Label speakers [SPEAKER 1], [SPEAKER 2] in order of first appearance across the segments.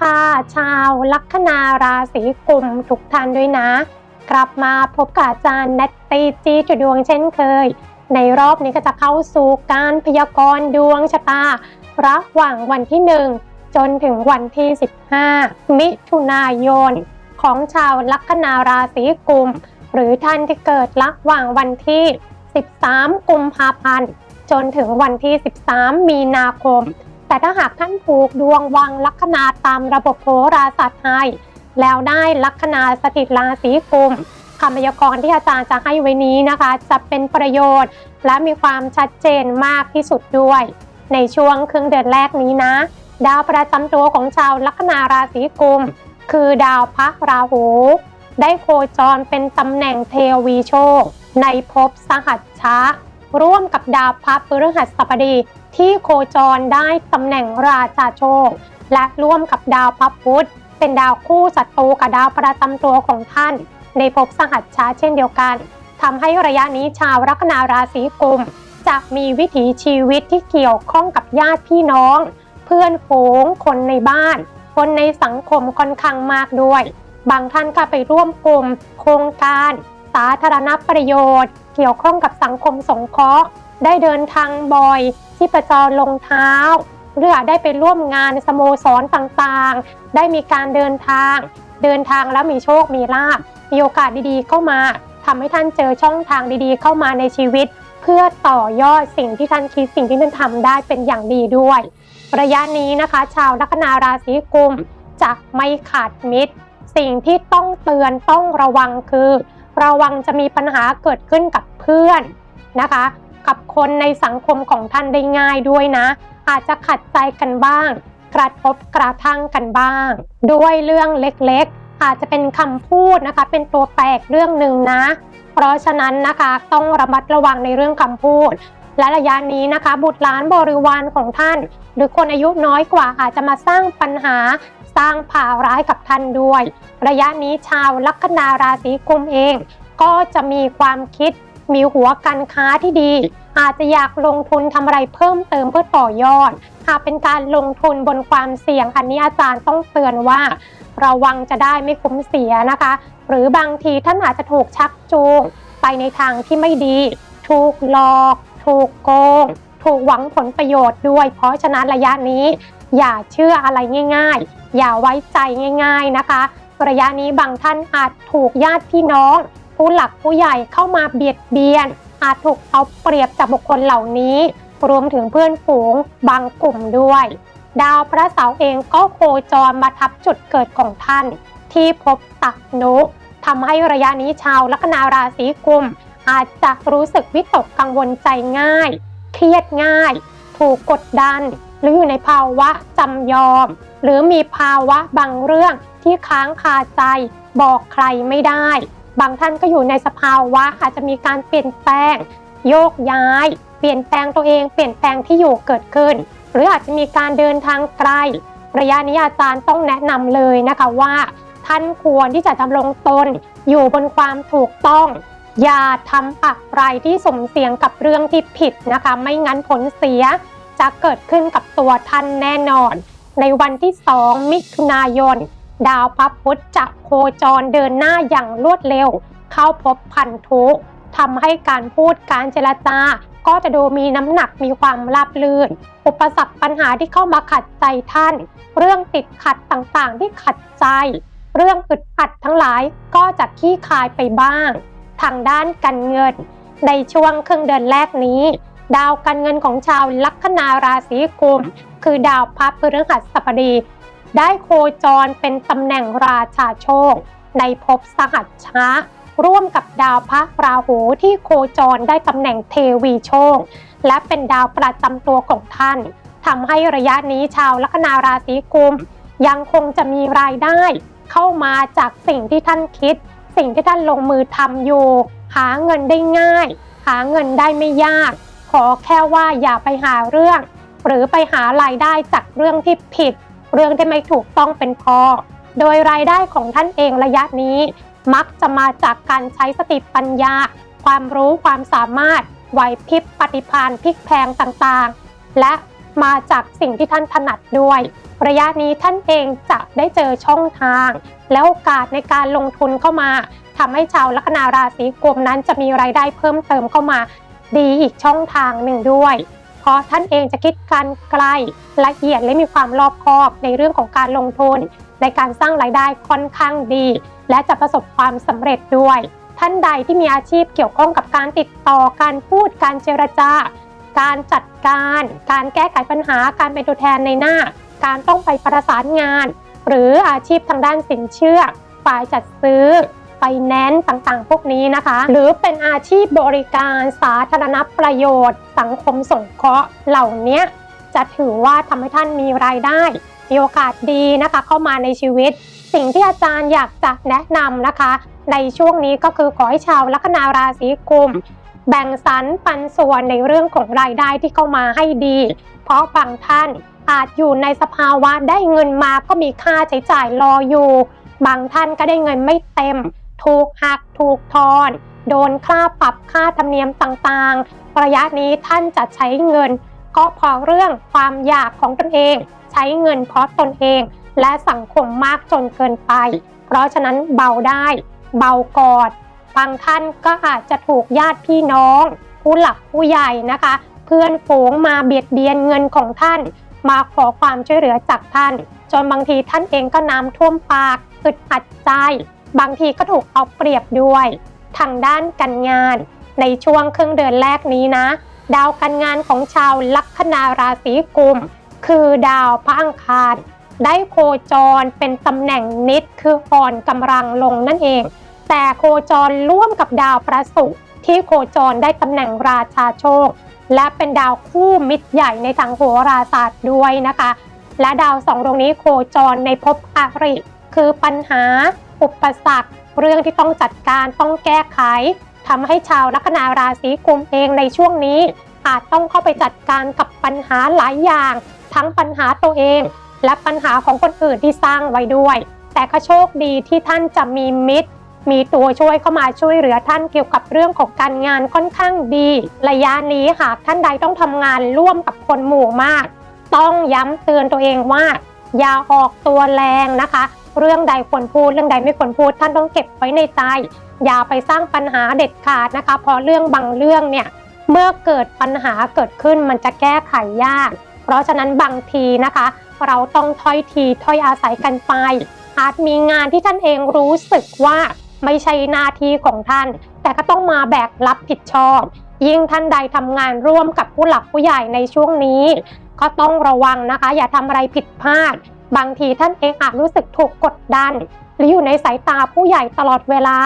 [SPEAKER 1] ค่ะ ชาวลัคนาราศีกุมทุกท่านด้วยนะ กลับมาพบกับอาจารย์นัตตีจีจุดดวงเช่นเคย ในรอบนี้ก็จะเข้าสู่การพยากรณ์ดวงชะตา ระหว่างวันที่ 1 จนถึงวันที่ 15 มิถุนายน ของชาวลัคนาราศีกุม หรือท่านที่เกิดระหว่างวันที่ 13 กุมภาพันธ์จนถึงวันที่ 13 มีนาคม แต่ถ้าหากท่านผูกดวงวังลัคนาตามระบบโหราศาสตร์ไทย แล้วได้ลัคนาสถิตราศีกุมคำพยากรณ์ที่อาจารย์จะให้ไว้นี้นะคะ จะเป็นประโยชน์ และมีความชัดเจนมากที่สุดด้วย ในช่วงครึ่งเดือนแรกนี้นะ ดาวประจำตัวของชาวลัคนาราศีกุม คือดาวพระราหู ได้โคจรเป็นตำแหน่งเทวีโชค ในภพสหัชชะร่วมกับดาวพระพฤหัสบดี ที่โคจรได้ตำแหน่งราชาโชค และร่วมกับดาวพระพุธเป็นดาวคู่ศัตรูกับดาวประจำตัวของท่าน ในภพสหัชชาเช่นเดียวกันทำให้ระยะนี้ชาวลัคนาราศีกุม จะมีวิถีชีวิตที่เกี่ยวข้องกับญาติพี่น้อง เพื่อนฝูงคนในบ้าน คนในสังคมค่อนข้างมากด้วย บางท่านก็ไปร่วมกลุ่ม โครงการ สาธารณประโยชน์ เกี่ยวข้องกับสังคมสงเคราะห์ได้เดินทางบ่อย ที่ประจรลงเท้าหรือได้ไปร่วมงานสโมสรต่างๆ ได้มีการเดินทาง เดินทางแล้วมีโชคมีลาภมีโอกาสดีๆเข้ามาทำให้ท่านเจอช่องทางดีๆ เข้ามาในชีวิต เพื่อต่อยอดสิ่งที่ท่านคิดสิ่งที่ท่านทำได้เป็นอย่างดีด้วย ระยะนี้นะคะ ชาวลัคนาราศีกุมจะไม่ขาดมิตร สิ่งที่ต้องเตือนต้องระวังคือ ระวังจะมีปัญหาเกิดขึ้นกับเพื่อนนะคะ คนในสังคมของท่านได้ง่ายด้วยนะ อาจจะขัดใจกันบ้าง กระทบกระทั่งกันบ้าง ด้วยเรื่องเล็กๆ อาจจะเป็นคำพูดนะคะ เป็นตัวแปลกเรื่องหนึ่งนะ เพราะฉะนั้นนะคะต้องระมัดระวังในเรื่องคำพูด และระยะนี้นะคะ บุตรหลานบริวารของท่าน หรือคนอายุน้อยกว่าอาจจะมาสร้างปัญหาสร้างผ่าร้ายกับท่านด้วย ระยะนี้ชาวลัคนาราศีกุมเอง ก็จะมีความคิด มีหัวการค้าที่ดี อาจจะอยากลงทุนทำอะไรเพิ่มเติมเพื่อต่อยอดหากเป็นการลงทุนบนความเสี่ยง อันนี้อาจารย์ต้องเตือนว่า ระวังจะได้ไม่คุ้มเสียนะคะ หรือบางทีท่านอาจจะถูกชักจูงไปในทางที่ไม่ดี ถูกหลอก ถูกโกง ถูกหวังผลประโยชน์ด้วย เพราะฉะนั้นระยะนี้ อย่าเชื่ออะไรง่าย ๆ อย่าไว้ใจง่าย ๆนะคะ ระยะนี้บางท่านอาจถูกญาติพี่น้อง ผู้หลักผู้ใหญ่เข้ามาเบียดเบียน อาจถูกเอาเปรียบจากบุคคลเหล่านี้ รวมถึงเพื่อนฝูงบางกลุ่มด้วย ดาวพระเสาร์เองก็โคจรมาทับจุดเกิดของท่าน ที่พบตักนุทำให้ระยะนี้ชาวลัคนาราศีกุม อาจจะรู้สึกวิตกกังวลใจง่าย เครียดง่าย ถูกกดดัน หรืออยู่ในภาวะจำยอม หรือมีภาวะบางเรื่องที่ค้างคาใจ บอกใครไม่ได้ บางท่านก็อยู่ในสภาวะอาจจะมีการเปลี่ยนแปลง โยกย้าย เปลี่ยนแปลงตัวเอง เปลี่ยนแปลงที่อยู่เกิดขึ้น หรืออาจจะมีการเดินทางไกล ระยะนี้อาจารย์ต้องแนะนำเลยนะคะว่า ท่านควรที่จะดำรงตน อยู่บนความถูกต้อง อย่าทำอะไรที่สมเสียงกับเรื่องที่ผิดนะคะ ไม่งั้นผลเสียจะเกิดขึ้นกับตัวท่านแน่นอน ในวันที่ 2 มิถุนายน ดาวพระพุธจะโคจรเดินหน้าอย่างรวดเร็ว เข้าพบพันธุทำให้การพูดการเจรจาก็จะดูมีน้ำหนักมีความราบรื่น อุปสรรคปัญหาที่เข้ามาขัดใจท่าน เรื่องติดขัดต่างๆที่ขัดใจ เรื่องอึดอัดทั้งหลายก็จะขี้คายไปบ้าง ทางด้านการเงิน ในช่วงครึ่งเดือนแรกนี้ ดาวการเงินของชาวลัคนาราศีกุม คือดาวพระพฤหัสบดี ได้โคจรเป็นตำแหน่งราชาโชค ในภพสหัชชะร่วมกับดาวพระราหูที่โคจรได้ตำแหน่งเทวีโชค และเป็นดาวประจำตัวของท่านทำให้ระยะนี้ชาวลัคนาราศีกุม ยังคงจะมีรายได้ เข้ามาจากสิ่งที่ท่านคิด สิ่งที่ท่านลงมือทำอยู่ หาเงินได้ง่าย หาเงินได้ไม่ยาก ขอแค่ว่าอย่าไปหาเรื่อง หรือไปหารายได้จากเรื่องที่ผิด เรื่องที่ไม่ถูกต้องเป็นพอโดยรายได้ของท่านเองระยะนี้ มักจะมาจากการใช้สติปัญญา ความรู้ความสามารถไหวพริบปฏิภาณพลิกแพงต่างๆ และมาจากสิ่งที่ท่านถนัดด้วย ระยะนี้ท่านเองจะได้เจอช่องทาง และโอกาสในการลงทุนเข้ามาทำให้ชาวลัคนาราศีกุมนั้นจะมีรายได้เพิ่มเติมเข้ามา ดีอีกช่องทางหนึ่งด้วย ราะท่านเองจะคิดการไกลละเอียดและมีความรอบคอบในเรื่องของการลงทุน ในการสร้างรายได้ค่อนข้างดี และจะประสบความสำเร็จด้วย ท่านใดที่มีอาชีพเกี่ยวข้องกับการติดต่อการพูดการเจรจาการจัดการ การแก้ไขปัญหาการเป็นตัวแทนในหน้า การต้องไปประสานงาน หรืออาชีพทางด้านสินเชื่อฝ่ายจัดซื้อ แนนซ์ต่างๆ พวกนี้นะคะ หรือเป็นอาชีพบริการสาธารณประโยชน์ สังคมสงเคราะห์เหล่านี้จะถือว่าทำให้ท่านมีรายได้มีโอกาสดีนะคะ เข้ามาในชีวิต สิ่งที่อาจารย์อยากจะแนะนำนะคะ ในช่วงนี้ก็คือขอให้ชาวลัคนาราศีกุมแบ่งสรรปันส่วนในเรื่องของรายได้ที่เข้ามาให้ดี เพราะบางท่านอาจอยู่ในสภาวะได้เงินมาก็มีค่าใช้จ่ายรออยู่ บางท่านก็ได้เงินไม่เต็ม ถูกหักถูกทอน โดนค่าปรับค่าธรรมเนียมต่างๆ ระยะนี้ท่านจะใช้เงิน ก็เพราะเรื่องความอยากของตนเอง ใช้เงินเพราะตนเอง และสังคมมากจนเกินไป เพราะฉะนั้นเบาได้ เบากอดบางท่านก็อาจจะถูกญาติพี่น้อง ผู้หลักผู้ใหญ่นะคะ เพื่อนฝูงมาเบียดเบียนเงินของท่าน มาขอความช่วยเหลือจากท่าน จนบางทีท่านเองก็น้ำท่วมปากอึดอัดใจ บางทีก็ถูกเอาเปรียบด้วย ทางด้านการงาน ในช่วงครึ่งเดือนแรกนี้นะ ดาวการงานของชาวลัคนาราศีกุม คือดาวพระอังคารได้โคจรเป็นตำแหน่งนิดคืออ่อนกำลังลงนั่นเอง แต่โคจรร่วมกับดาวพระศุกร์ที่โคจรได้ตำแหน่งราชาโชค และเป็นดาวคู่มิตรใหญ่ในทางโหราศาสตร์ด้วยนะคะ และดาวสองดวงนี้โคจรในภพอริคือปัญหา อุปสรรค เรื่องที่ต้องจัดการต้องแก้ไขทำให้ชาวลัคนาราศีกุมเองในช่วงนี้ อาจต้องเข้าไปจัดการกับปัญหาหลายอย่าง ทั้งปัญหาตัวเอง และปัญหาของคนอื่นที่สร้างไว้ด้วย แต่ก็โชคดีที่ท่านจะมีมิตร มีตัวช่วยเข้ามาช่วยเหลือท่านเกี่ยวกับเรื่องของการงานค่อนข้างดี ระยะนี้หากท่านใดต้องทำงานร่วมกับคนหมู่มาก ต้องย้ำเตือนตัวเองว่า อย่าออกตัวแรงนะคะ เรื่องใดควรพูดเรื่องใดไม่ควรพูด ท่านต้องเก็บไว้ในใจ อย่าไปสร้างปัญหาเด็ดขาดนะคะ เพราะเรื่องบางเรื่องเนี่ยเมื่อเกิดปัญหาเกิดขึ้นมันจะแก้ไขยาก เพราะฉะนั้นบางทีนะคะ เราต้องถ้อยทีถ้อยอาศัยกันไป อาจมีงานที่ท่านเองรู้สึกว่าไม่ใช่หน้าที่ของท่าน แต่ก็ต้องมาแบกรับผิดชอบ ยิ่งท่านใดทำงานร่วมกับผู้หลักผู้ใหญ่ในช่วงนี้ ก็ต้องระวังนะคะ อย่าทำอะไรผิดพลาด บางทีท่านเองอาจรู้สึกถูกกดดัน หรืออยู่ในสายตาผู้ใหญ่ตลอดเวลา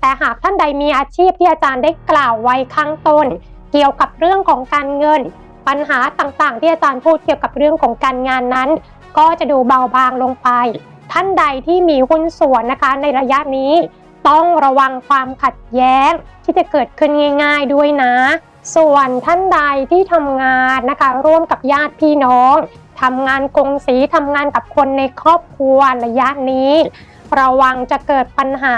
[SPEAKER 1] แต่หากท่านใดมีอาชีพที่อาจารย์ได้กล่าวไว้ข้างต้น เกี่ยวกับเรื่องของการเงิน ปัญหาต่างๆ ที่อาจารย์พูดเกี่ยวกับเรื่องของการงานนั้น ก็จะดูเบาบางลงไป ท่านใดที่มีหุ้นส่วนนะคะในระยะนี้ ต้องระวังความขัดแย้งที่จะเกิดขึ้นง่าย ๆด้วยนะส่วนท่านใดที่ทำงานนะคะ ร่วมกับญาติพี่น้อง ทำงานกงสีทำงานกับคนในครอบครัวระยะนี้ ระวังจะเกิดปัญหา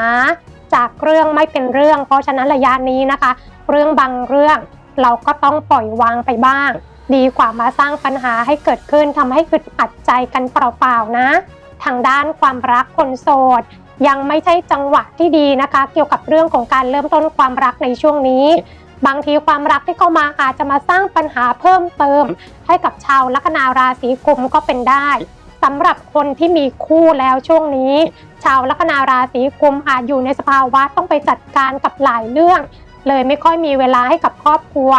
[SPEAKER 1] จากเรื่องไม่เป็นเรื่อง เพราะฉะนั้นระยะนี้นะคะ เรื่องบางเรื่องเราก็ต้องปล่อยวางไปบ้าง ดีกว่ามาสร้างปัญหาให้เกิดขึ้นทำให้อึดอัดใจกันเปล่าๆนะ ทางด้านความรักคนโสดยังไม่ใช่จังหวะที่ดีนะคะ เกี่ยวกับเรื่องของการเริ่มต้นความรักในช่วงนี้ บางทีความรักที่เข้ามาอาจจะมาสร้างปัญหาเพิ่มเติม ให้กับชาวลัคนาราศีกุมก็เป็นได้สำหรับคนที่มีคู่แล้วช่วงนี้ ชาวลัคนาราศีกุมอาจอยู่ในสภาวะต้องไปจัดการกับหลายเรื่อง เลยไม่ค่อยมีเวลาให้กับครอบครัว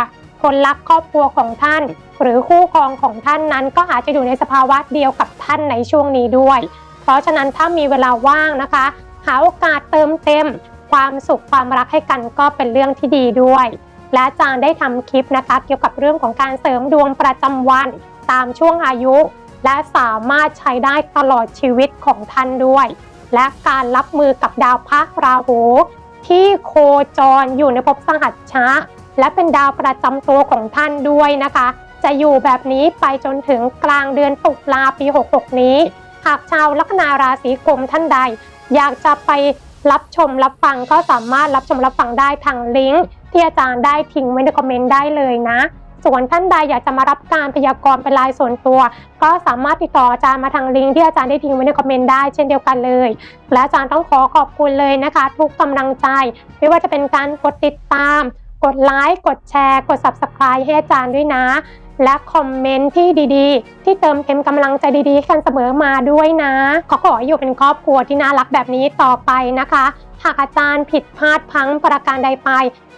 [SPEAKER 1] คนรักครอบครัวของท่าน หรือคู่ครองของท่านนั้นก็อาจจะอยู่ในสภาวะเดียวกับท่านในช่วงนี้ด้วย เพราะฉะนั้นถ้ามีเวลาว่างนะคะ หาโอกาสเติมเต็ม ความสุขความรักให้กันก็เป็นเรื่องที่ดีด้วย และอาจารย์ได้ทำคลิปนะคะเกี่ยวกับเรื่องของการเสริมดวงประจำวันตามช่วงอายุ และสามารถใช้ได้ตลอดชีวิตของท่านด้วย และการรับมือกับดาวพระราหูที่โคจรอยู่ในภพสหัชชะและเป็นดาวประจำตัวของท่านด้วยนะคะ จะอยู่แบบนี้ไปจนถึงกลางเดือนตุลาปี 66 นี้ หากชาวลัคนาราศีกุมท่านใด อยากจะไปรับชมรับฟังก็สามารถรับชมรับฟังได้ทางลิงก์ ที่อาจารย์ได้ทิ้งไว้ในคอมเมนต์ได้เลยนะส่วนท่านใดอยากจะมารับการพยากรณ์เป็นรายส่วนตัว ก็สามารถติดต่ออาจารย์มาทางลิงก์ที่อาจารย์ได้ทิ้งไว้ในคอมเมนต์ได้เช่นเดียวกันเลย และอาจารย์ต้องขอขอบคุณเลยนะคะ ทุกกำลังใจ ไม่ว่าจะเป็นการกดติดตาม กดไลค์กดแชร์ กด Subscribe ให้อาจารย์ด้วยนะ และคอมเมนต์ที่ดีๆ ที่เติมเต็มกำลังใจดีๆกันเสมอมาด้วยนะขอขออยู่เป็นครอบครัวที่น่ารักแบบนี้ต่อไปนะคะ หากอาจารย์ผิดพลาดพังประการใดไป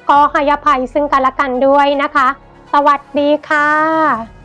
[SPEAKER 1] ก็ให้อภัยซึ่งกันและกันด้วยนะคะ สวัสดีค่ะ